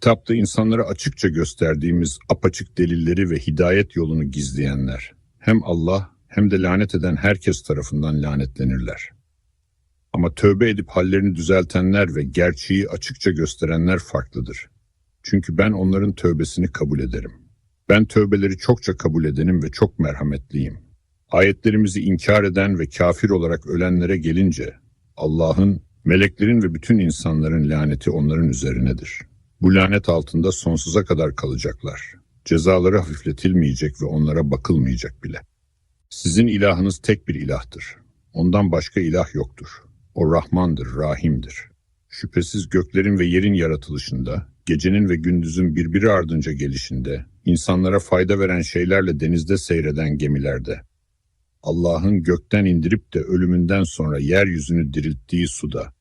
Kitapta insanlara açıkça gösterdiğimiz apaçık delilleri ve hidayet yolunu gizleyenler, hem Allah hem de lanet eden herkes tarafından lanetlenirler. Ama tövbe edip hallerini düzeltenler ve gerçeği açıkça gösterenler farklıdır. Çünkü ben onların tövbesini kabul ederim. Ben tövbeleri çokça kabul edenim ve çok merhametliyim. Ayetlerimizi inkar eden ve kafir olarak ölenlere gelince Allah'ın, meleklerin ve bütün insanların laneti onların üzerinedir. Bu lanet altında sonsuza kadar kalacaklar. Cezaları hafifletilmeyecek ve onlara bakılmayacak bile. Sizin ilahınız tek bir ilahtır. Ondan başka ilah yoktur. O Rahmandır, Rahim'dir. Şüphesiz göklerin ve yerin yaratılışında, gecenin ve gündüzün birbiri ardınca gelişinde, insanlara fayda veren şeylerle denizde seyreden gemilerde, Allah'ın gökten indirip de ölümünden sonra yeryüzünü dirilttiği suda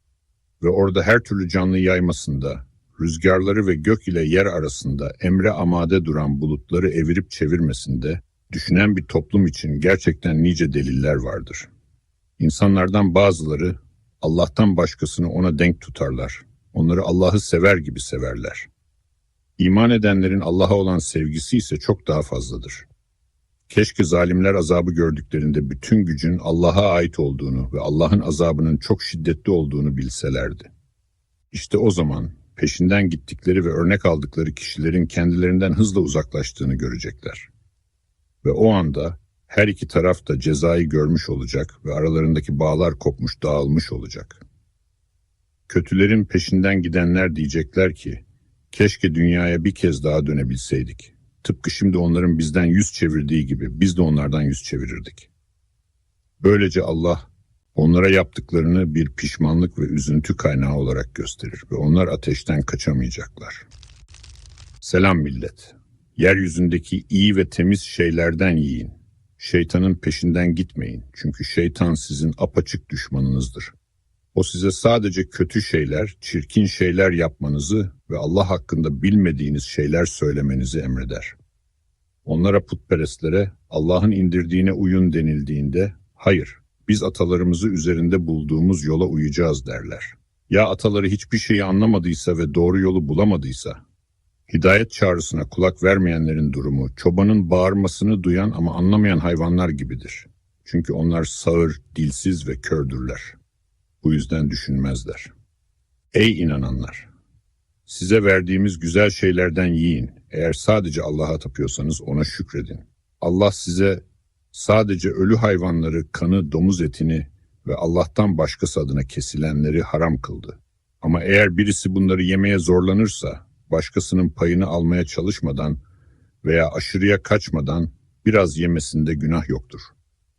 ve orada her türlü canlı yaymasında, rüzgarları ve gök ile yer arasında emre amade duran bulutları evirip çevirmesinde, düşünen bir toplum için gerçekten nice deliller vardır. İnsanlardan bazıları Allah'tan başkasını ona denk tutarlar. Onları Allah'ı sever gibi severler. İman edenlerin Allah'a olan sevgisi ise çok daha fazladır. Keşke zalimler azabı gördüklerinde bütün gücün Allah'a ait olduğunu ve Allah'ın azabının çok şiddetli olduğunu bilselerdi. İşte o zaman peşinden gittikleri ve örnek aldıkları kişilerin kendilerinden hızla uzaklaştığını görecekler. Ve o anda her iki taraf da cezayı görmüş olacak ve aralarındaki bağlar kopmuş dağılmış olacak. Kötülerin peşinden gidenler diyecekler ki, keşke dünyaya bir kez daha dönebilseydik. Tıpkı şimdi onların bizden yüz çevirdiği gibi biz de onlardan yüz çevirirdik. Böylece Allah onlara yaptıklarını bir pişmanlık ve üzüntü kaynağı olarak gösterir ve onlar ateşten kaçamayacaklar. Selam millet. Yeryüzündeki iyi ve temiz şeylerden yiyin. Şeytanın peşinden gitmeyin çünkü şeytan sizin apaçık düşmanınızdır. O size sadece kötü şeyler, çirkin şeyler yapmanızı ve Allah hakkında bilmediğiniz şeyler söylemenizi emreder. Onlara putperestlere Allah'ın indirdiğine uyun denildiğinde, hayır, biz atalarımızı üzerinde bulduğumuz yola uyacağız derler. Ya ataları hiçbir şeyi anlamadıysa ve doğru yolu bulamadıysa, hidayet çağrısına kulak vermeyenlerin durumu, çobanın bağırmasını duyan ama anlamayan hayvanlar gibidir. Çünkü onlar sağır, dilsiz ve kördürler. Bu yüzden düşünmezler. Ey inananlar! Size verdiğimiz güzel şeylerden yiyin. Eğer sadece Allah'a tapıyorsanız ona şükredin. Allah size sadece ölü hayvanları, kanı, domuz etini ve Allah'tan başkası adına kesilenleri haram kıldı. Ama eğer birisi bunları yemeye zorlanırsa, başkasının payını almaya çalışmadan veya aşırıya kaçmadan biraz yemesinde günah yoktur.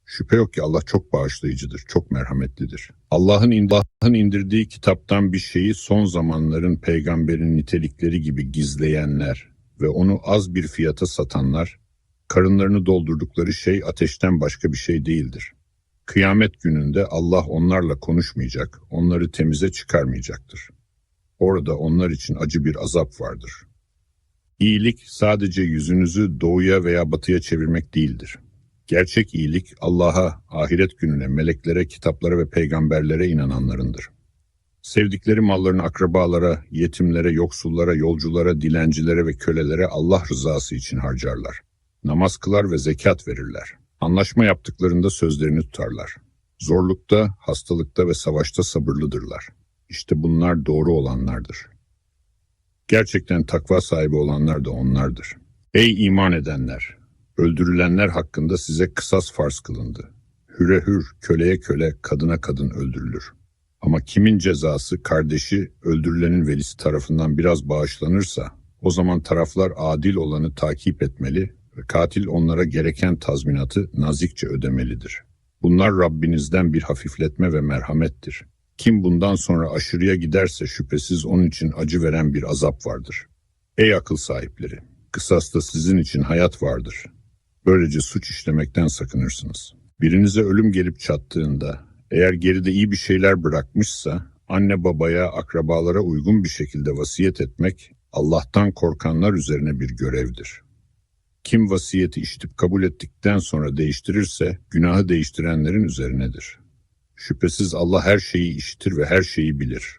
Şüphe yok ki Allah çok bağışlayıcıdır, çok merhametlidir. Allah'ın Allah'ın indirdiği kitaptan bir şeyi son zamanların peygamberin nitelikleri gibi gizleyenler ve onu az bir fiyata satanlar, karınlarını doldurdukları şey ateşten başka bir şey değildir. Kıyamet gününde Allah onlarla konuşmayacak, onları temize çıkarmayacaktır. Orada onlar için acı bir azap vardır. İyilik sadece yüzünüzü doğuya veya batıya çevirmek değildir. Gerçek iyilik Allah'a, ahiret gününe, meleklere, kitaplara ve peygamberlere inananlarındır. Sevdikleri mallarını akrabalara, yetimlere, yoksullara, yolculara, dilencilere ve kölelere Allah rızası için harcarlar. Namaz kılar ve zekat verirler. Anlaşma yaptıklarında sözlerini tutarlar. Zorlukta, hastalıkta ve savaşta sabırlıdırlar. İşte bunlar doğru olanlardır. Gerçekten takva sahibi olanlar da onlardır. Ey iman edenler! Öldürülenler hakkında size kısas farz kılındı. Hüre hür, köleye köle, kadına kadın öldürülür. Ama kimin cezası kardeşi öldürülenin velisi tarafından biraz bağışlanırsa, o zaman taraflar adil olanı takip etmeli katil onlara gereken tazminatı nazikçe ödemelidir. Bunlar Rabbinizden bir hafifletme ve merhamettir. Kim bundan sonra aşırıya giderse şüphesiz onun için acı veren bir azap vardır. Ey akıl sahipleri! Kısasta sizin için hayat vardır. Böylece suç işlemekten sakınırsınız. Birinize ölüm gelip çattığında, eğer geride iyi bir şeyler bırakmışsa, anne babaya, akrabalara uygun bir şekilde vasiyet etmek, Allah'tan korkanlar üzerine bir görevdir. Kim vasiyeti işitip kabul ettikten sonra değiştirirse, günahı değiştirenlerin üzerinedir. Şüphesiz Allah her şeyi işitir ve her şeyi bilir.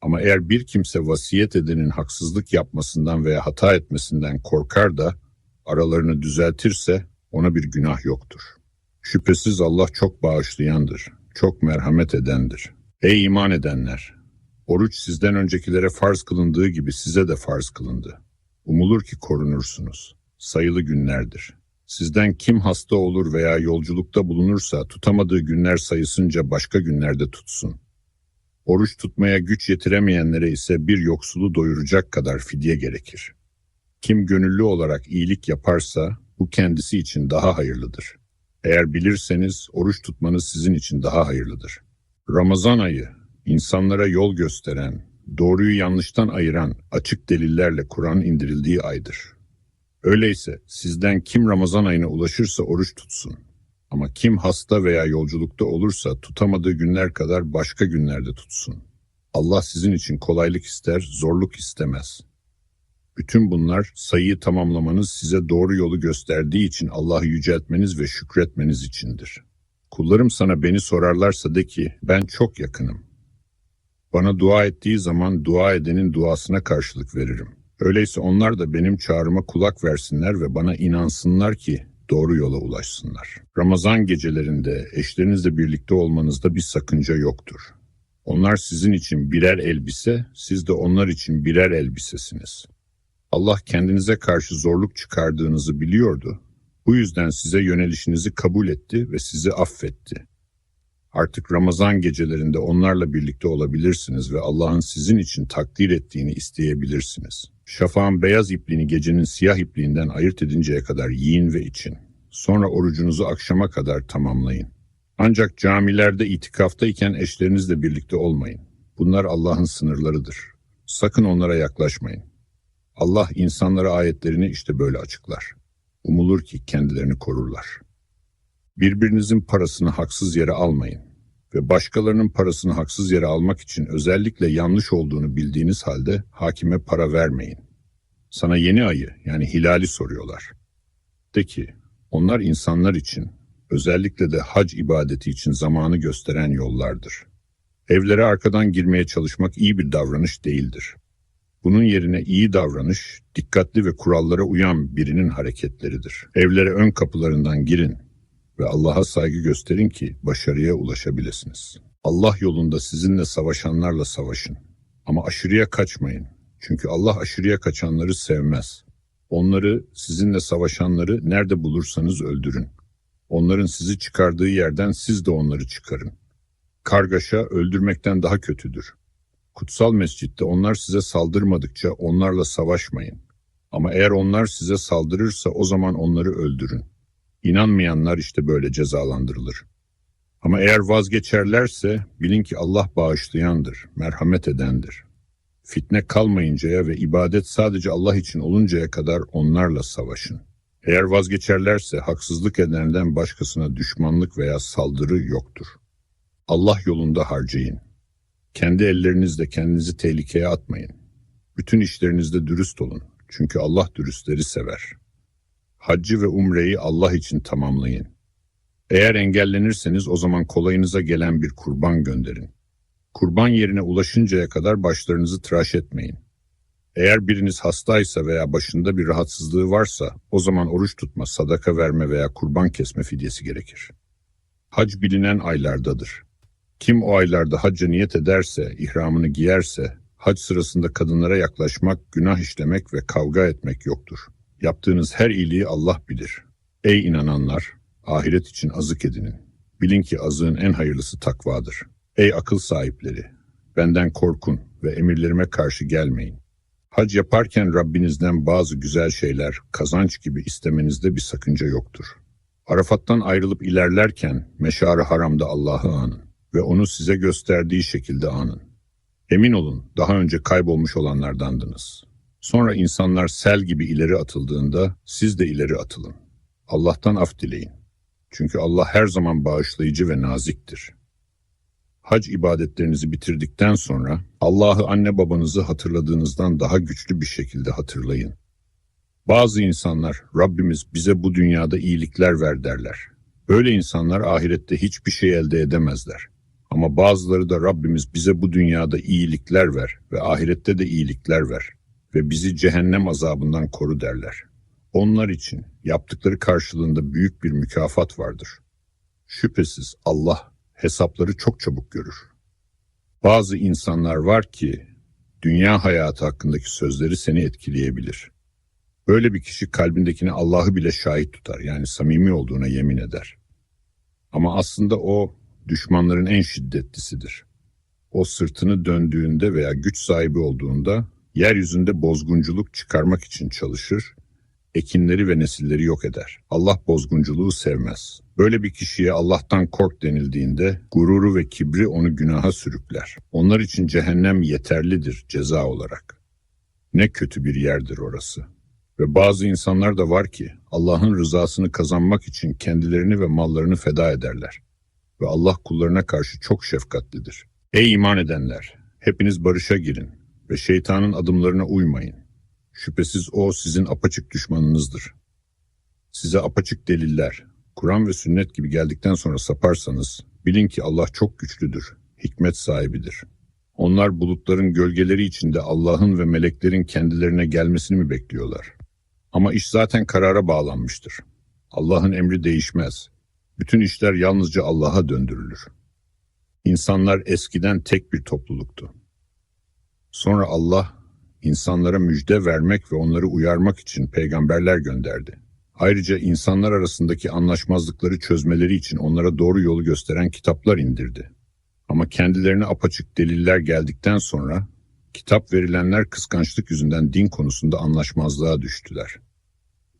Ama eğer bir kimse vasiyet edenin haksızlık yapmasından veya hata etmesinden korkar da aralarını düzeltirse ona bir günah yoktur. Şüphesiz Allah çok bağışlayandır, çok merhamet edendir. Ey iman edenler! Oruç sizden öncekilere farz kılındığı gibi size de farz kılındı. Umulur ki korunursunuz. Sayılı günlerdir. Sizden kim hasta olur veya yolculukta bulunursa tutamadığı günler sayısınca başka günlerde tutsun. Oruç tutmaya güç yetiremeyenlere ise bir yoksulu doyuracak kadar fidye gerekir. Kim gönüllü olarak iyilik yaparsa bu kendisi için daha hayırlıdır. Eğer bilirseniz oruç tutmanız sizin için daha hayırlıdır. Ramazan ayı insanlara yol gösteren, doğruyu yanlıştan ayıran açık delillerle Kur'an indirildiği aydır. Öyleyse sizden kim Ramazan ayına ulaşırsa oruç tutsun. Ama kim hasta veya yolculukta olursa tutamadığı günler kadar başka günlerde tutsun. Allah sizin için kolaylık ister, zorluk istemez. Bütün bunlar sayıyı tamamlamanız size doğru yolu gösterdiği için Allah'ı yüceltmeniz ve şükretmeniz içindir. Kullarım sana beni sorarlarsa de ki ben çok yakınım. Bana dua ettiği zaman dua edenin duasına karşılık veririm. Öyleyse onlar da benim çağrıma kulak versinler ve bana inansınlar ki doğru yola ulaşsınlar. Ramazan gecelerinde eşlerinizle birlikte olmanızda bir sakınca yoktur. Onlar sizin için birer elbise, siz de onlar için birer elbisesiniz. Allah kendinize karşı zorluk çıkardığınızı biliyordu. Bu yüzden size yönelişinizi kabul etti ve sizi affetti. Artık Ramazan gecelerinde onlarla birlikte olabilirsiniz ve Allah'ın sizin için takdir ettiğini isteyebilirsiniz. Şafağın beyaz ipliğini gecenin siyah ipliğinden ayırt edinceye kadar yiyin ve için. Sonra orucunuzu akşama kadar tamamlayın. Ancak camilerde itikaftayken eşlerinizle birlikte olmayın. Bunlar Allah'ın sınırlarıdır. Sakın onlara yaklaşmayın. Allah insanlara ayetlerini işte böyle açıklar. Umulur ki kendilerini korurlar. Birbirinizin parasını haksız yere almayın ve başkalarının parasını haksız yere almak için özellikle yanlış olduğunu bildiğiniz halde hakime para vermeyin. Sana yeni ayı yani hilali soruyorlar. De ki onlar insanlar için özellikle de hac ibadeti için zamanı gösteren yollardır. Evlere arkadan girmeye çalışmak iyi bir davranış değildir. Bunun yerine iyi davranış, dikkatli ve kurallara uyan birinin hareketleridir. Evlere ön kapılarından girin ve Allah'a saygı gösterin ki başarıya ulaşabilirsiniz. Allah yolunda sizinle savaşanlarla savaşın. Ama aşırıya kaçmayın. Çünkü Allah aşırıya kaçanları sevmez. Onları, sizinle savaşanları nerede bulursanız öldürün. Onların sizi çıkardığı yerden siz de onları çıkarın. Kargaşa öldürmekten daha kötüdür. Kutsal mescitte onlar size saldırmadıkça onlarla savaşmayın. Ama eğer onlar size saldırırsa o zaman onları öldürün. İnanmayanlar işte böyle cezalandırılır. Ama eğer vazgeçerlerse bilin ki Allah bağışlayandır, merhamet edendir. Fitne kalmayıncaya ve ibadet sadece Allah için oluncaya kadar onlarla savaşın. Eğer vazgeçerlerse haksızlık edenden başkasına düşmanlık veya saldırı yoktur. Allah yolunda harcayın. Kendi ellerinizle kendinizi tehlikeye atmayın. Bütün işlerinizde dürüst olun. Çünkü Allah dürüstleri sever. Haccı ve umreyi Allah için tamamlayın. Eğer engellenirseniz o zaman kolayınıza gelen bir kurban gönderin. Kurban yerine ulaşıncaya kadar başlarınızı tıraş etmeyin. Eğer biriniz hastaysa veya başında bir rahatsızlığı varsa o zaman oruç tutma, sadaka verme veya kurban kesme fidyesi gerekir. Hac bilinen aylardadır. Kim o aylarda hacca niyet ederse, ihramını giyerse, hac sırasında kadınlara yaklaşmak, günah işlemek ve kavga etmek yoktur. Yaptığınız her iyiliği Allah bilir. Ey inananlar, ahiret için azık edinin. Bilin ki azığın en hayırlısı takvadır. Ey akıl sahipleri, benden korkun ve emirlerime karşı gelmeyin. Hac yaparken Rabbinizden bazı güzel şeyler, kazanç gibi istemenizde bir sakınca yoktur. Arafat'tan ayrılıp ilerlerken meşar haramda Allah'ı anın ve onu size gösterdiği şekilde anın. Emin olun daha önce kaybolmuş olanlardandınız. Sonra insanlar sel gibi ileri atıldığında siz de ileri atılın. Allah'tan af dileyin. Çünkü Allah her zaman bağışlayıcı ve naziktir. Hac ibadetlerinizi bitirdikten sonra Allah'ı anne babanızı hatırladığınızdan daha güçlü bir şekilde hatırlayın. Bazı insanlar Rabbimiz bize bu dünyada iyilikler ver derler. Böyle insanlar ahirette hiçbir şey elde edemezler. Ama bazıları da Rabbimiz bize bu dünyada iyilikler ver ve ahirette de iyilikler ver ve bizi cehennem azabından koru derler. Onlar için yaptıkları karşılığında büyük bir mükafat vardır. Şüphesiz Allah hesapları çok çabuk görür. Bazı insanlar var ki dünya hayatı hakkındaki sözleri seni etkileyebilir. Böyle bir kişi kalbindekini Allah'ı bile şahit tutar yani samimi olduğuna yemin eder. Ama aslında o düşmanların en şiddetlisidir. O sırtını döndüğünde veya güç sahibi olduğunda yeryüzünde bozgunculuk çıkarmak için çalışır, ekinleri ve nesilleri yok eder. Allah bozgunculuğu sevmez. Böyle bir kişiye Allah'tan kork denildiğinde gururu ve kibri onu günaha sürükler. Onlar için cehennem yeterlidir ceza olarak. Ne kötü bir yerdir orası. Ve bazı insanlar da var ki Allah'ın rızasını kazanmak için kendilerini ve mallarını feda ederler. Ve Allah kullarına karşı çok şefkatlidir. Ey iman edenler! Hepiniz barışa girin ve şeytanın adımlarına uymayın. Şüphesiz o sizin apaçık düşmanınızdır. Size apaçık deliller, Kur'an ve sünnet gibi geldikten sonra saparsanız, bilin ki Allah çok güçlüdür, hikmet sahibidir. Onlar bulutların gölgeleri içinde Allah'ın ve meleklerin kendilerine gelmesini mi bekliyorlar? Ama iş zaten karara bağlanmıştır. Allah'ın emri değişmez. Bütün işler yalnızca Allah'a döndürülür. İnsanlar eskiden tek bir topluluktu. Sonra Allah insanlara müjde vermek ve onları uyarmak için peygamberler gönderdi. Ayrıca insanlar arasındaki anlaşmazlıkları çözmeleri için onlara doğru yolu gösteren kitaplar indirdi. Ama kendilerine apaçık deliller geldikten sonra kitap verilenler kıskançlık yüzünden din konusunda anlaşmazlığa düştüler.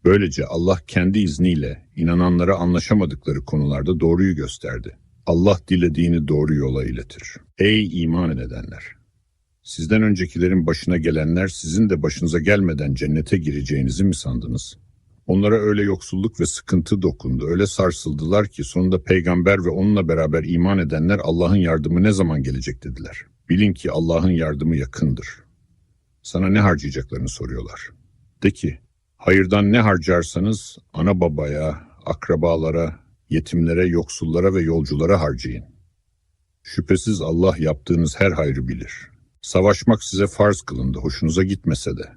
Böylece Allah kendi izniyle inananlara anlaşamadıkları konularda doğruyu gösterdi. Allah dilediğini doğru yola iletir. Ey iman edenler! Sizden öncekilerin başına gelenler sizin de başınıza gelmeden cennete gireceğinizi mi sandınız? Onlara öyle yoksulluk ve sıkıntı dokundu, öyle sarsıldılar ki sonunda peygamber ve onunla beraber iman edenler Allah'ın yardımı ne zaman gelecek dediler. Bilin ki Allah'ın yardımı yakındır. Sana ne harcayacaklarını soruyorlar. De ki, hayırdan ne harcarsanız ana babaya, akrabalara, yetimlere, yoksullara ve yolculara harcayın. Şüphesiz Allah yaptığınız her hayrı bilir. Savaşmak size farz kılındı, hoşunuza gitmese de.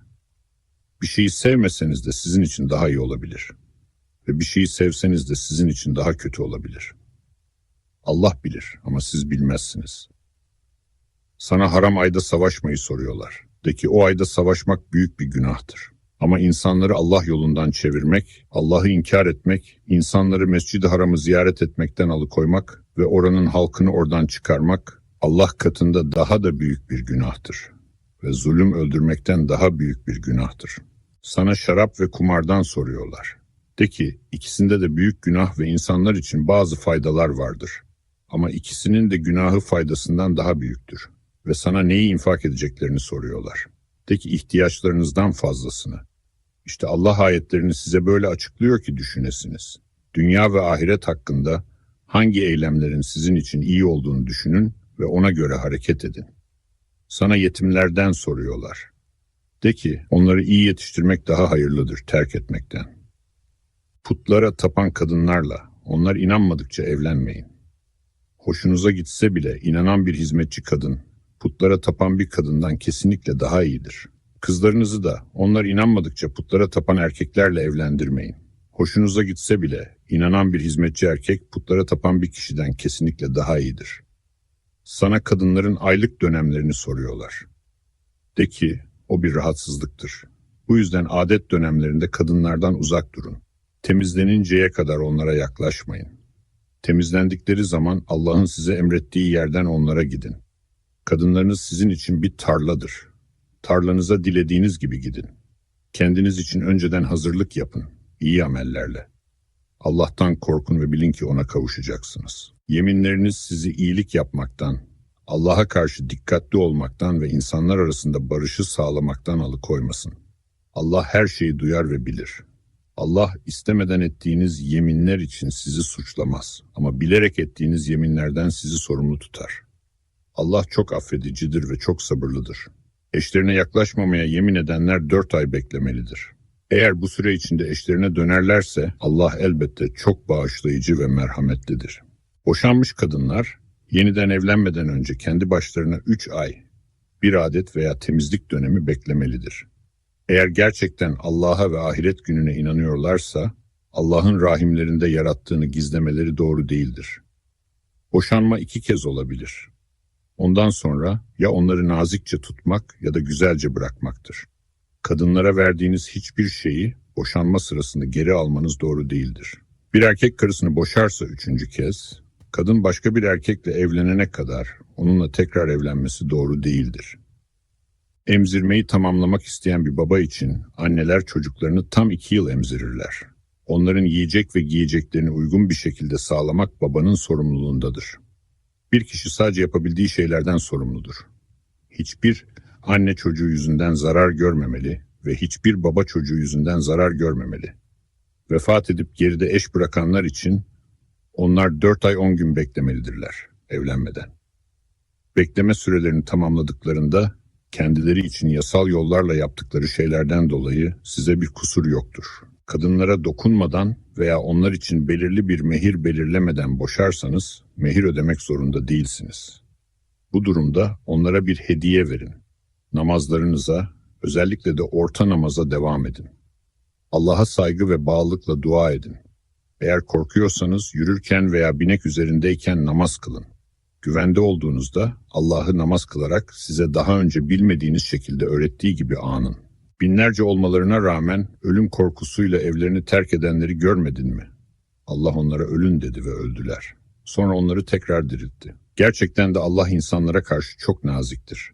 Bir şeyi sevmeseniz de sizin için daha iyi olabilir. Ve bir şeyi sevseniz de sizin için daha kötü olabilir. Allah bilir ama siz bilmezsiniz. Sana haram ayda savaşmayı soruyorlar. De ki o ayda savaşmak büyük bir günahtır. Ama insanları Allah yolundan çevirmek, Allah'ı inkar etmek, insanları Mescid-i Haram'ı ziyaret etmekten alıkoymak ve oranın halkını oradan çıkarmak, Allah katında daha da büyük bir günahtır. Ve zulüm öldürmekten daha büyük bir günahtır. Sana şarap ve kumardan soruyorlar. De ki ikisinde de büyük günah ve insanlar için bazı faydalar vardır. Ama ikisinin de günahı faydasından daha büyüktür. Ve sana neyi infak edeceklerini soruyorlar. De ki ihtiyaçlarınızdan fazlasını. İşte Allah ayetlerini size böyle açıklıyor ki düşünesiniz. Dünya ve ahiret hakkında hangi eylemlerin sizin için iyi olduğunu düşünün ve ona göre hareket edin. Sana yetimlerden soruyorlar. De ki onları iyi yetiştirmek daha hayırlıdır terk etmekten. Putlara tapan kadınlarla onlar inanmadıkça evlenmeyin. Hoşunuza gitse bile inanan bir hizmetçi kadın, putlara tapan bir kadından kesinlikle daha iyidir. Kızlarınızı da onlar inanmadıkça putlara tapan erkeklerle evlendirmeyin. Hoşunuza gitse bile inanan bir hizmetçi erkek putlara tapan bir kişiden kesinlikle daha iyidir. Sana kadınların aylık dönemlerini soruyorlar. De ki o bir rahatsızlıktır. Bu yüzden adet dönemlerinde kadınlardan uzak durun. Temizleninceye kadar onlara yaklaşmayın. Temizlendikleri zaman Allah'ın size emrettiği yerden onlara gidin. Kadınlarınız sizin için bir tarladır. Tarlanıza dilediğiniz gibi gidin. Kendiniz için önceden hazırlık yapın, iyi amellerle. Allah'tan korkun ve bilin ki ona kavuşacaksınız. Yeminleriniz sizi iyilik yapmaktan, Allah'a karşı dikkatli olmaktan ve insanlar arasında barışı sağlamaktan alıkoymasın. Allah her şeyi duyar ve bilir. Allah istemeden ettiğiniz yeminler için sizi suçlamaz ama bilerek ettiğiniz yeminlerden sizi sorumlu tutar. Allah çok affedicidir ve çok sabırlıdır. Eşlerine yaklaşmamaya yemin edenler dört ay beklemelidir. Eğer bu süre içinde eşlerine dönerlerse Allah elbette çok bağışlayıcı ve merhametlidir. Boşanmış kadınlar Yeniden evlenmeden önce kendi başlarına üç ay bir adet veya temizlik dönemi beklemelidir. Eğer gerçekten Allah'a ve ahiret gününe inanıyorlarsa, Allah'ın rahimlerinde yarattığını gizlemeleri doğru değildir. Boşanma iki kez olabilir. Ondan sonra ya onları nazikçe tutmak ya da güzelce bırakmaktır. Kadınlara verdiğiniz hiçbir şeyi boşanma sırasında geri almanız doğru değildir. Bir erkek karısını boşarsa üçüncü kez, kadın başka bir erkekle evlenene kadar onunla tekrar evlenmesi doğru değildir. Emzirmeyi tamamlamak isteyen bir baba için anneler çocuklarını tam iki yıl emzirirler. Onların yiyecek ve giyeceklerini uygun bir şekilde sağlamak babanın sorumluluğundadır. Bir kişi sadece yapabildiği şeylerden sorumludur. Hiçbir anne çocuğu yüzünden zarar görmemeli ve hiçbir baba çocuğu yüzünden zarar görmemeli. Vefat edip geride eş bırakanlar için onlar 4 ay 10 gün beklemelidirler evlenmeden. Bekleme sürelerini tamamladıklarında kendileri için yasal yollarla yaptıkları şeylerden dolayı size bir kusur yoktur. Kadınlara dokunmadan veya onlar için belirli bir mehir belirlemeden boşarsanız mehir ödemek zorunda değilsiniz. Bu durumda onlara bir hediye verin. Namazlarınıza, özellikle de orta namaza devam edin. Allah'a saygı ve bağlılıkla dua edin. Eğer korkuyorsanız yürürken veya binek üzerindeyken namaz kılın. Güvende olduğunuzda Allah'ı namaz kılarak size daha önce bilmediğiniz şekilde öğrettiği gibi anın. Binlerce olmalarına rağmen ölüm korkusuyla evlerini terk edenleri görmedin mi? Allah onlara ölün dedi ve öldüler. Sonra onları tekrar diriltti. Gerçekten de Allah insanlara karşı çok naziktir.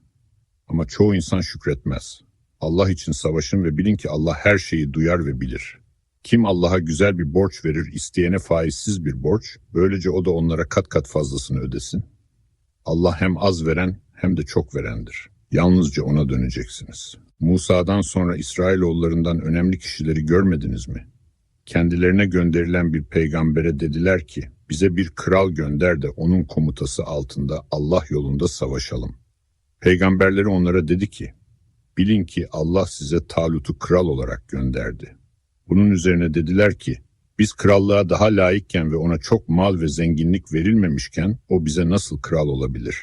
Ama çoğu insan şükretmez. Allah için savaşın ve bilin ki Allah her şeyi duyar ve bilir. Kim Allah'a güzel bir borç verir, isteyene faizsiz bir borç, böylece o da onlara kat kat fazlasını ödesin. Allah hem az veren hem de çok verendir. Yalnızca ona döneceksiniz. Musa'dan sonra İsrailoğullarından önemli kişileri görmediniz mi? Kendilerine gönderilen bir peygambere dediler ki, bize bir kral gönder de onun komutası altında Allah yolunda savaşalım. Peygamberleri onlara dedi ki, bilin ki Allah size Talut'u kral olarak gönderdi. Bunun üzerine dediler ki, biz krallığa daha layıkken ve ona çok mal ve zenginlik verilmemişken o bize nasıl kral olabilir?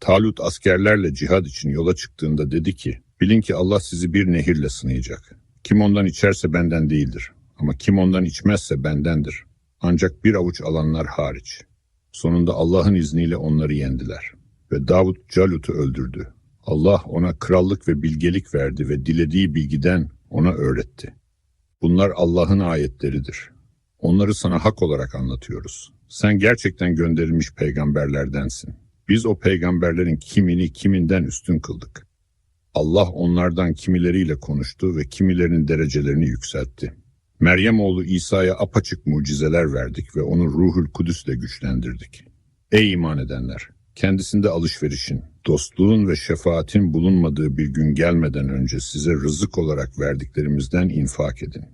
Talut askerlerle cihad için yola çıktığında dedi ki, bilin ki Allah sizi bir nehirle sınayacak. Kim ondan içerse benden değildir ama kim ondan içmezse bendendir. Ancak bir avuç alanlar hariç. Sonunda Allah'ın izniyle onları yendiler. Ve Davut Calut'u öldürdü. Allah ona krallık ve bilgelik verdi ve dilediği bilgiden ona öğretti. Bunlar Allah'ın ayetleridir. Onları sana hak olarak anlatıyoruz. Sen gerçekten gönderilmiş peygamberlerdensin. Biz o peygamberlerin kimini kiminden üstün kıldık. Allah onlardan kimileriyle konuştu ve kimilerinin derecelerini yükseltti. Meryem oğlu İsa'ya apaçık mucizeler verdik ve onu Ruhul Kudüs'le güçlendirdik. Ey iman edenler! Kendisinde alışverişin, dostluğun ve şefaatin bulunmadığı bir gün gelmeden önce size rızık olarak verdiklerimizden infak edin.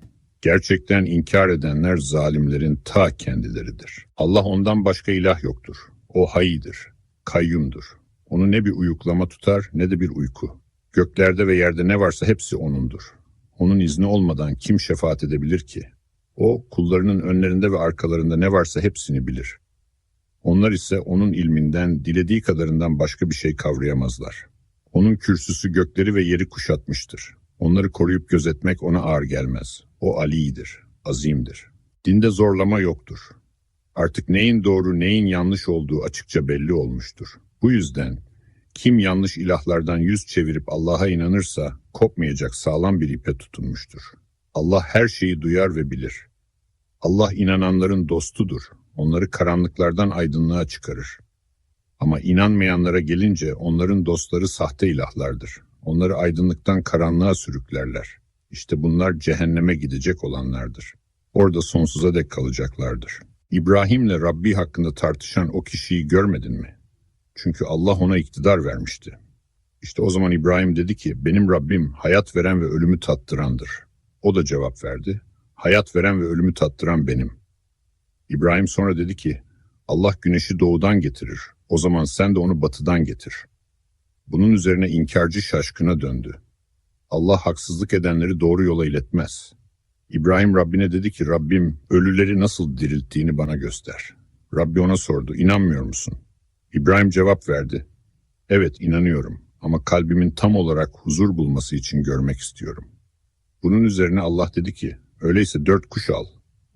Gerçekten inkar edenler zalimlerin ta kendileridir. Allah ondan başka ilah yoktur. O hayıdır, kayyumdur. Onu ne bir uyuklama tutar ne de bir uyku. Göklerde ve yerde ne varsa hepsi O'nundur. Onun izni olmadan kim şefaat edebilir ki? O kullarının önlerinde ve arkalarında ne varsa hepsini bilir. Onlar ise onun ilminden, dilediği kadarından başka bir şey kavrayamazlar. Onun kürsüsü gökleri ve yeri kuşatmıştır. Onları koruyup gözetmek ona ağır gelmez. O Ali'dir, azimdir. Dinde zorlama yoktur. Artık neyin doğru neyin yanlış olduğu açıkça belli olmuştur. Bu yüzden kim yanlış ilahlardan yüz çevirip Allah'a inanırsa kopmayacak sağlam bir ipe tutunmuştur. Allah her şeyi duyar ve bilir. Allah inananların dostudur. Onları karanlıklardan aydınlığa çıkarır. Ama inanmayanlara gelince onların dostları sahte ilahlardır. Onları aydınlıktan karanlığa sürüklerler. İşte bunlar cehenneme gidecek olanlardır. Orada sonsuza dek kalacaklardır. İbrahim'le Rabbi hakkında tartışan o kişiyi görmedin mi? Çünkü Allah ona iktidar vermişti. İşte o zaman İbrahim dedi ki, benim Rabbim hayat veren ve ölümü tattırandır. O da cevap verdi, hayat veren ve ölümü tattıran benim. İbrahim sonra dedi ki, Allah güneşi doğudan getirir, o zaman sen de onu batıdan getir. Bunun üzerine inkarcı şaşkına döndü. Allah haksızlık edenleri doğru yola iletmez. İbrahim Rabbine dedi ki, Rabbim ölüleri nasıl dirilttiğini bana göster. Rabbi ona sordu, inanmıyor musun? İbrahim cevap verdi. Evet inanıyorum ama kalbimin tam olarak huzur bulması için görmek istiyorum. Bunun üzerine Allah dedi ki, öyleyse dört kuş al,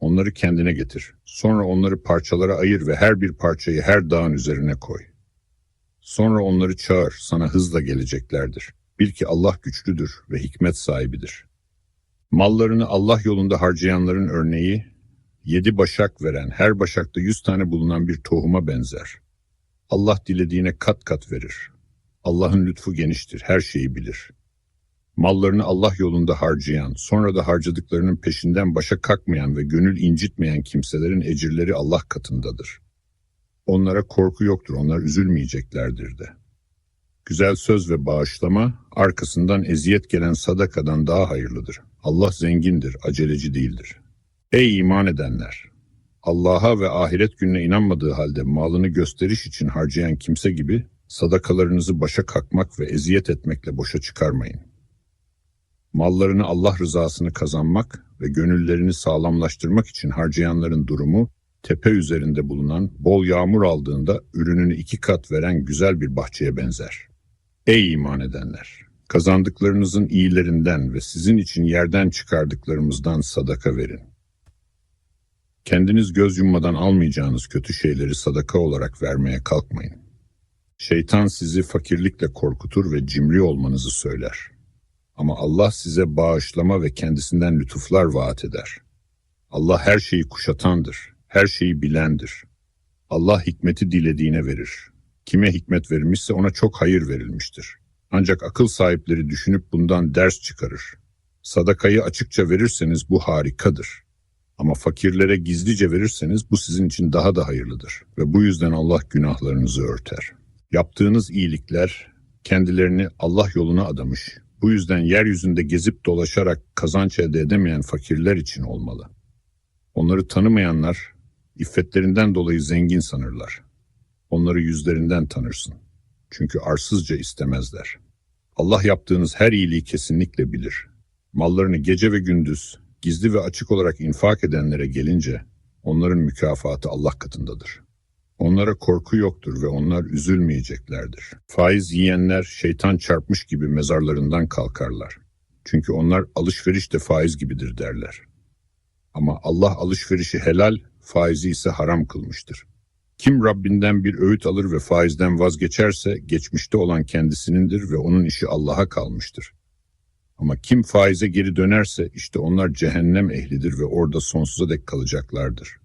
onları kendine getir. Sonra onları parçalara ayır ve her bir parçayı her dağın üzerine koy. Sonra onları çağır, sana hızla geleceklerdir. Bil ki Allah güçlüdür ve hikmet sahibidir. Mallarını Allah yolunda harcayanların örneği, yedi başak veren, her başakta yüz tane bulunan bir tohuma benzer. Allah dilediğine kat kat verir. Allah'ın lütfu geniştir, her şeyi bilir. Mallarını Allah yolunda harcayan, sonra da harcadıklarının peşinden başa kalkmayan ve gönül incitmeyen kimselerin ecirleri Allah katındadır. Onlara korku yoktur, onlar üzülmeyeceklerdir de. Güzel söz ve bağışlama, arkasından eziyet gelen sadakadan daha hayırlıdır. Allah zengindir, aceleci değildir. Ey iman edenler! Allah'a ve ahiret gününe inanmadığı halde malını gösteriş için harcayan kimse gibi sadakalarınızı başa kakmak ve eziyet etmekle boşa çıkarmayın. Mallarını Allah rızasını kazanmak ve gönüllerini sağlamlaştırmak için harcayanların durumu tepe üzerinde bulunan bol yağmur aldığında ürününü iki kat veren güzel bir bahçeye benzer. Ey iman edenler! Kazandıklarınızın iyilerinden ve sizin için yerden çıkardıklarımızdan sadaka verin. Kendiniz göz yummadan almayacağınız kötü şeyleri sadaka olarak vermeye kalkmayın. Şeytan sizi fakirlikle korkutur ve cimri olmanızı söyler. Ama Allah size bağışlama ve kendisinden lütuflar vaat eder. Allah her şeyi kuşatandır, her şeyi bilendir. Allah hikmeti dilediğine verir. Kime hikmet verilmişse ona çok hayır verilmiştir. Ancak akıl sahipleri düşünüp bundan ders çıkarır. Sadakayı açıkça verirseniz bu harikadır. Ama fakirlere gizlice verirseniz bu sizin için daha da hayırlıdır. Ve bu yüzden Allah günahlarınızı örter. Yaptığınız iyilikler kendilerini Allah yoluna adamış, bu yüzden yeryüzünde gezip dolaşarak kazanç elde edemeyen fakirler için olmalı. Onları tanımayanlar, iffetlerinden dolayı zengin sanırlar. Onları yüzlerinden tanırsın. Çünkü arsızca istemezler. Allah yaptığınız her iyiliği kesinlikle bilir. Mallarını gece ve gündüz, gizli ve açık olarak infak edenlere gelince, onların mükafatı Allah katındadır. Onlara korku yoktur ve onlar üzülmeyeceklerdir. Faiz yiyenler şeytan çarpmış gibi mezarlarından kalkarlar. Çünkü onlar alışveriş de faiz gibidir derler. Ama Allah alışverişi helal, faizi ise haram kılmıştır. Kim Rabbinden bir öğüt alır ve faizden vazgeçerse geçmişte olan kendisinindir ve onun işi Allah'a kalmıştır. Ama kim faize geri dönerse işte onlar cehennem ehlidir ve orada sonsuza dek kalacaklardır.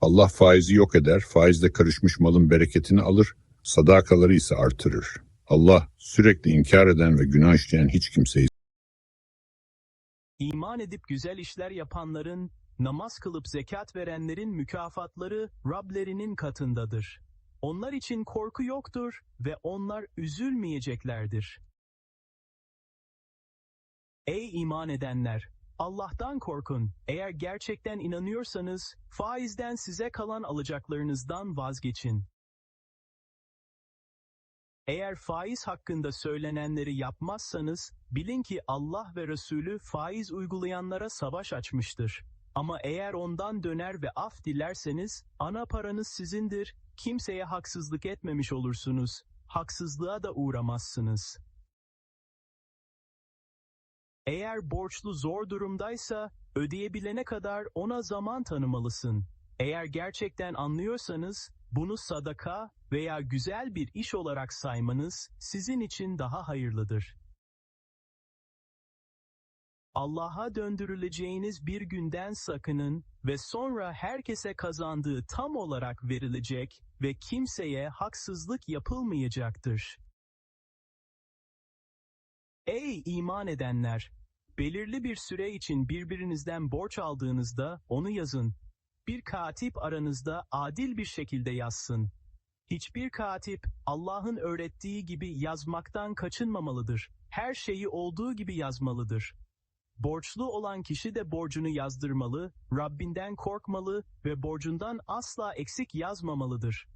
Allah faizi yok eder, faizle karışmış malın bereketini alır, sadakaları ise artırır. Allah sürekli inkar eden ve günah işleyen hiç kimseyi İman edip güzel işler yapanların, namaz kılıp zekat verenlerin mükafatları Rablerinin katındadır. Onlar için korku yoktur ve onlar üzülmeyeceklerdir. Ey iman edenler! Allah'tan korkun. Eğer gerçekten inanıyorsanız, faizden size kalan alacaklarınızdan vazgeçin. Eğer faiz hakkında söylenenleri yapmazsanız, bilin ki Allah ve Resulü faiz uygulayanlara savaş açmıştır. Ama eğer ondan döner ve af dilerseniz, ana paranız sizindir, kimseye haksızlık etmemiş olursunuz, haksızlığa da uğramazsınız. Eğer borçlu zor durumdaysa, ödeyebilene kadar ona zaman tanımalısın. Eğer gerçekten anlıyorsanız, bunu sadaka veya güzel bir iş olarak saymanız sizin için daha hayırlıdır. Allah'a döndürüleceğiniz bir günden sakının ve sonra herkese kazandığı tam olarak verilecek ve kimseye haksızlık yapılmayacaktır. Ey iman edenler! Belirli bir süre için birbirinizden borç aldığınızda onu yazın. Bir katip aranızda adil bir şekilde yazsın. Hiçbir katip Allah'ın öğrettiği gibi yazmaktan kaçınmamalıdır. Her şeyi olduğu gibi yazmalıdır. Borçlu olan kişi de borcunu yazdırmalı, Rabbinden korkmalı ve borcundan asla eksik yazmamalıdır.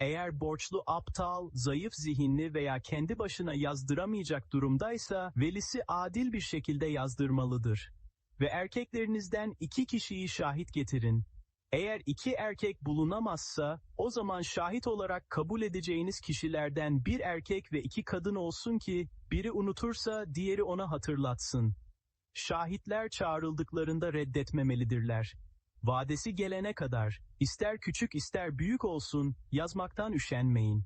Eğer borçlu aptal, zayıf zihinli veya kendi başına yazdıramayacak durumdaysa velisi adil bir şekilde yazdırmalıdır. Ve erkeklerinizden iki kişiyi şahit getirin. Eğer iki erkek bulunamazsa, o zaman şahit olarak kabul edeceğiniz kişilerden bir erkek ve iki kadın olsun ki, biri unutursa diğeri ona hatırlatsın. Şahitler çağrıldıklarında reddetmemelidirler. Vadesi gelene kadar, ister küçük ister büyük olsun, yazmaktan üşenmeyin.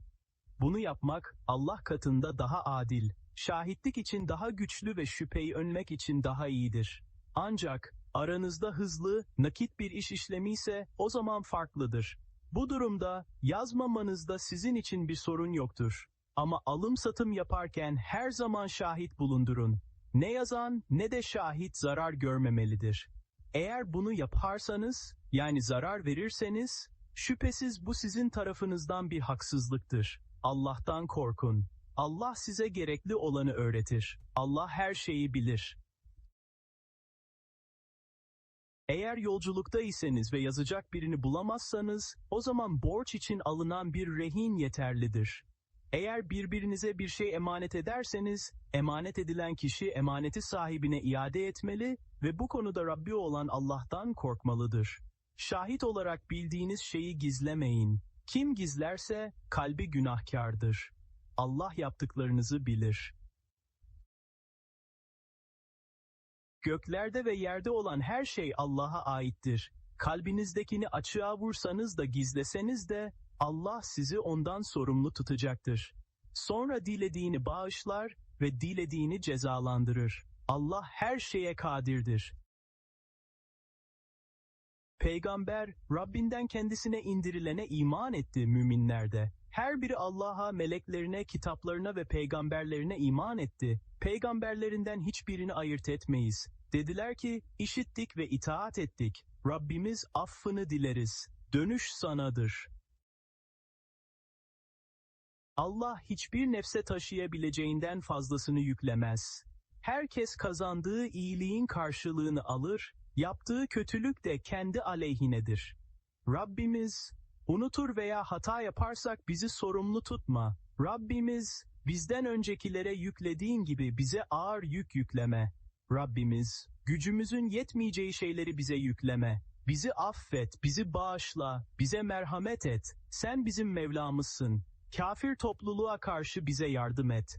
Bunu yapmak, Allah katında daha adil, şahitlik için daha güçlü ve şüpheyi önlemek için daha iyidir. Ancak, aranızda hızlı, nakit bir iş işlemi ise o zaman farklıdır. Bu durumda, yazmamanızda sizin için bir sorun yoktur. Ama alım satım yaparken her zaman şahit bulundurun. Ne yazan ne de şahit zarar görmemelidir. Eğer bunu yaparsanız, yani zarar verirseniz, şüphesiz bu sizin tarafınızdan bir haksızlıktır. Allah'tan korkun. Allah size gerekli olanı öğretir. Allah her şeyi bilir. Eğer yolculukta iseniz ve yazacak birini bulamazsanız, o zaman borç için alınan bir rehin yeterlidir. Eğer birbirinize bir şey emanet ederseniz, emanet edilen kişi emaneti sahibine iade etmeli ve bu konuda Rabbi olan Allah'tan korkmalıdır. Şahit olarak bildiğiniz şeyi gizlemeyin. Kim gizlerse kalbi günahkardır. Allah yaptıklarınızı bilir. Göklerde ve yerde olan her şey Allah'a aittir. Kalbinizdekini açığa vursanız da gizleseniz de Allah sizi ondan sorumlu tutacaktır. Sonra dilediğini bağışlar ve dilediğini cezalandırır. Allah her şeye kadirdir. Peygamber, Rabbinden kendisine indirilene iman etti müminlerde. Her biri Allah'a, meleklerine, kitaplarına ve peygamberlerine iman etti. Peygamberlerinden hiçbirini ayırt etmeyiz. Dediler ki, işittik ve itaat ettik. Rabbimiz affını dileriz. Dönüş sanadır. Allah hiçbir nefse taşıyabileceğinden fazlasını yüklemez. Herkes kazandığı iyiliğin karşılığını alır, yaptığı kötülük de kendi aleyhinedir. Rabbimiz, unutur veya hata yaparsak bizi sorumlu tutma. Rabbimiz, bizden öncekilere yüklediğin gibi bize ağır yük yükleme. Rabbimiz, gücümüzün yetmeyeceği şeyleri bize yükleme. Bizi affet, bizi bağışla, bize merhamet et. Sen bizim Mevlamızsın. Kafir topluluğa karşı bize yardım et.